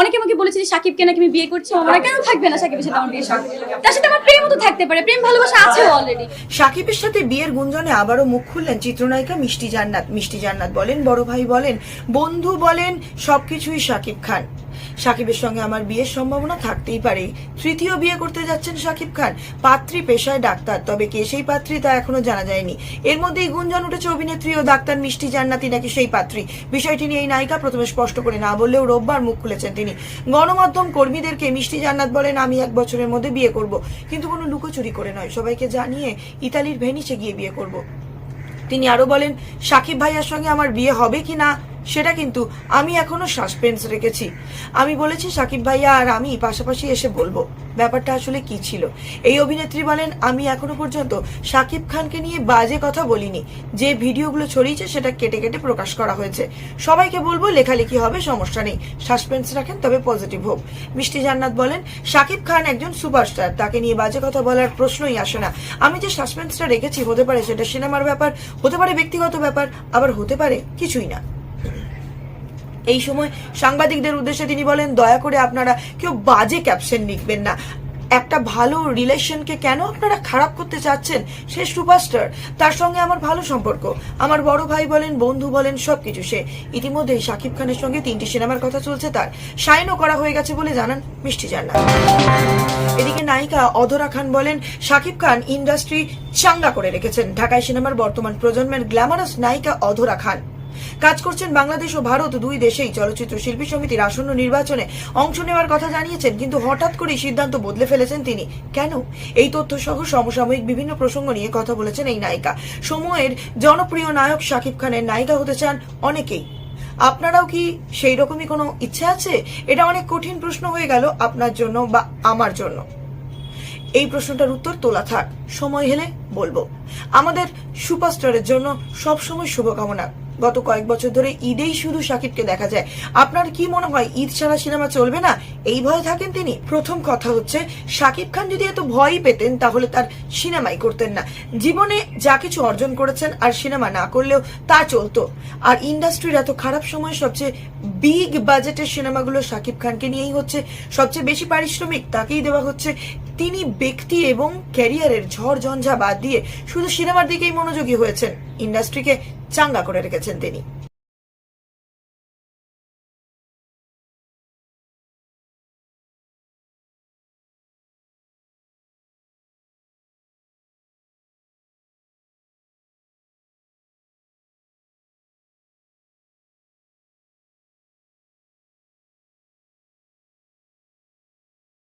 অনেকে আমাকে বলেছে যে সাকিবকে নাকি আমি বিয়ে করছি। আমার কেন থাকবে না সাকিবের সাথে আমার বিয়ে শখ? তার সাথে আমার প্রেমও তো থাকতে পারে, প্রেম ভালোবাসা আছে অলরেডি সাকিবের সাথে বিয়ের গুঞ্জনে আবারও মুখ খুললেন চিত্রনায়িকা মিষ্টি জান্নাত। মিষ্টি জান্নাত বলেন, বড় ভাই বলেন, বন্ধু বলেন, সবকিছুই সাকিব খান। সাকিবের সঙ্গে আমার বিয়ের সম্ভাবনা থাকতেই পারে। তৃতীয় বিয়ে করতে যাচ্ছেন সাকিব খান। পাত্রী পেশায় ডাক্তার, তবে কে সেই পাত্রী তা এখনও জানা যায়নি। এর মধ্যেই গুঞ্জন উঠেছে অভিনেত্রী ও ডাক্তার মিষ্টি জান্নাতি নাকি সেই পাত্রী। বিষয়টি নিয়ে এই নায়িকা প্রথমে স্পষ্ট করে না বললেও রোববার মুখ খুলেছেন তিনি। গণমাধ্যম কর্মীদেরকে মিষ্টি জান্নাত বলেন, আমি এক বছরের মধ্যে বিয়ে করব। কিন্তু কোনো লুকোচুরি করে নয়। সবাইকে জানিয়ে ইতালির ভেনিসে গিয়ে বিয়ে করব। তিনি আরও বলেন, সাকিব ভাইয়ার সঙ্গে আমার বিয়ে হবে কি না সেটা কিন্তু আমি এখনও সাসপেন্স রেখেছি। আমি বলেছি, সাকিব ভাইয়া আর আমি পাশাপাশি এসে বলব, ব্যাপারটা আসলে কি ছিল? এই অভিনেত্রী বলেন, আমি এখনও পর্যন্ত সাকিব খানকে নিয়ে বাজে কথা বলিনি। যে ভিডিওগুলো ছড়িয়েছে, সেটা কেটে কেটে প্রকাশ করা হয়েছে। সবাইকে বলব, লেখালেখি হবে, সমস্যা নেই। সাসপেন্স রাখেন, তবে পজিটিভ হোক। মিষ্টি জান্নাত বলেন, সাকিব খান একজন সুপারস্টার তাকে নিয়ে বাজে কথা বলার প্রশ্নই আসে না। আমি যে সাসপেন্সটা রেখেছি, হতে পারে সেটা সিনেমার ব্যাপার, হতে পারে ব্যক্তিগত ব্যাপার, আবার হতে পারে কিছুই না। এই সময় সাংবাদিকদের উদ্দেশ্যে তিনি বলেন, দয়া করে আপনারা কেউ বাজে ক্যাপশন লিখবেন না। একটা ভালো রিলেশনকে কেন আপনারা খারাপ করতে চাচ্ছেন? সে সুপারস্টার তার সঙ্গে আমার ভালো সম্পর্ক। আমার বড় ভাই বলেন, বন্ধু বলেন, সবকিছু সে। ইতিমধ্যেই শাকিব খানের সঙ্গে তিনটি সিনেমার কথা চলছে তার। সাইনও করা হয়ে গেছে বলে জানান মিষ্টি জান্নাত এদিকে নায়িকা অধরা খান বলেন, শাকিব খান ইন্ডাস্ট্রি চাঙ্গা করে রেখেছেন। ঢাকায় সিনেমার বর্তমান প্রজন্মের গ্ল্যামারাস নায়িকা অধরা খান। কাজ করছেন বাংলাদেশ ও ভারত, দুই দেশেই চলচ্চিত্র শিল্পী সমিতির আসন্ন নির্বাচনে অংশ নেওয়ার কথা জানিয়েছেন, কিন্তু হঠাৎ করেই সিদ্ধান্ত বদলে ফেলেছেন তিনি। কেন? এই তথ্য সহ সমসাময়িক বিভিন্ন প্রসঙ্গ নিয়ে কথা বলেছেন এই নায়িকা। সময়ের জনপ্রিয় নায়ক শাকিব খানের নায়িকা হতে চান অনেকেই। আপনারাও কি সেই রকমই কোনো ইচ্ছে আছে? এটা অনেক কঠিন প্রশ্ন হয়ে গেল আপনার জন্য বা আমার জন্য। এই প্রশ্নটার উত্তর তোলা থাক। সময় হেলে বলব। আমাদের সুপারস্টারের জন্য সবসময় শুভকামনা। গত কয়েক বছর ধরে ঈদেই শুধু শাকিবকে দেখা যায়। আপনার কি মনে হয়, ঈদ ছাড়া সিনেমা চলবে না? এই ভয়ে থাকেন তিনি? প্রথম কথা হচ্ছে, শাকিব খান যদি এত ভয়ই পেতেন, তাহলে তার সিনেমাই করতেন না। জীবনে যা কিছু অর্জন করেছেন আর সিনেমা না করলেও তা চলতো। আর ইন্ডাস্ট্রির এত খারাপ সময় সবচেয়ে বিগ বাজেটের সিনেমাগুলো শাকিব খানকে নিয়েই হচ্ছে সবচেয়ে বেশি পারিশ্রমিক তাকেই দেওয়া হচ্ছে। তিনি ব্যক্তি এবং ক্যারিয়ারের ঝড় ঝঞ্ঝা বাদ দিয়ে শুধু সিনেমার দিকেই মনোযোগী হয়েছেন। ইন্ডাস্ট্রিকে চাঙ্গা করে রেখেছেন তিনি।